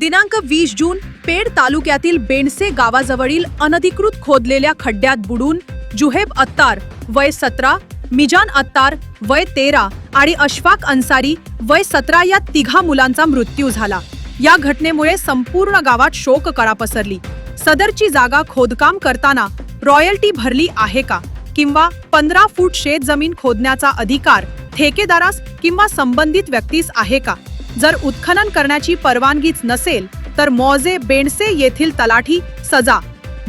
दिनांक वीस जून पेड तालुक्यातील बेणसे गावाजवळील अनधिकृत खोदलेल्या खड्ड्यात बुडून जुहेब अत्तार वय सतरा मिजान अत्तार वय तेरा आणि अशफाक अन्सारी वय सतरा या तिघा मुलांचा मृत्यू झाला. या घटनेमुळे संपूर्ण गावात शोककळा पसरली. सदरची जागा खोदकाम करताना रॉयल्टी भरली आहे का? किंवा पंधरा फूट शेत जमीन खोदण्याचा अधिकार ठेकेदारास किंवा संबंधित व्यक्तीस आहे का? जर उत्खनन करण्याची परवानगीच नसेल तर मौजे बेणसे येथील तलाठी सजा.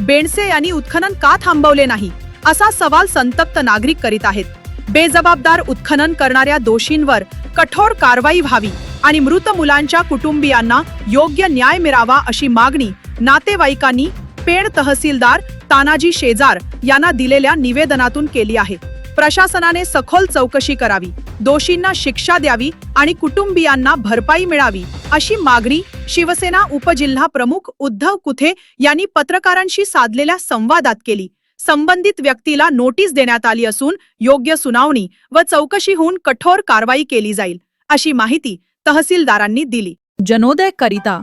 बेणसे यांनी उत्खनन का थांबवले नाही? असा सवाल संतप्त नागरिक करीत आहेत. बेजबाबदार उत्खनन करणाऱ्या दोषींवर कठोर कारवाई व्हावी आणि मृत मुलांच्या कुटुंबियांना योग्य न्याय मिळावा अशी मागणी नातेवाईकांनी पेण तहसीलदार तानाजी शेजार यांना दिलेल्या निवेदनातून केली आहे. प्रशासनाने सखोल चौकशी करावी दोषींना शिक्षा द्यावी आणि कुटुंबियांना भरपाई मिळावी अशी मागणी शिवसेना उपजिल्हा प्रमुख उद्धव कुथे यांनी पत्रकारांशी साधलेल्या संवादात केली. संबंधित व्यक्तीला नोटीस देण्यात आली असून योग्य सुनावणी व चौकशी होऊन कठोर कारवाई केली जाईल अशी माहिती तहसीलदारांनी दिली. जनोदय करिता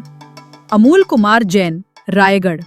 अमूल कुमार जैन रायगड.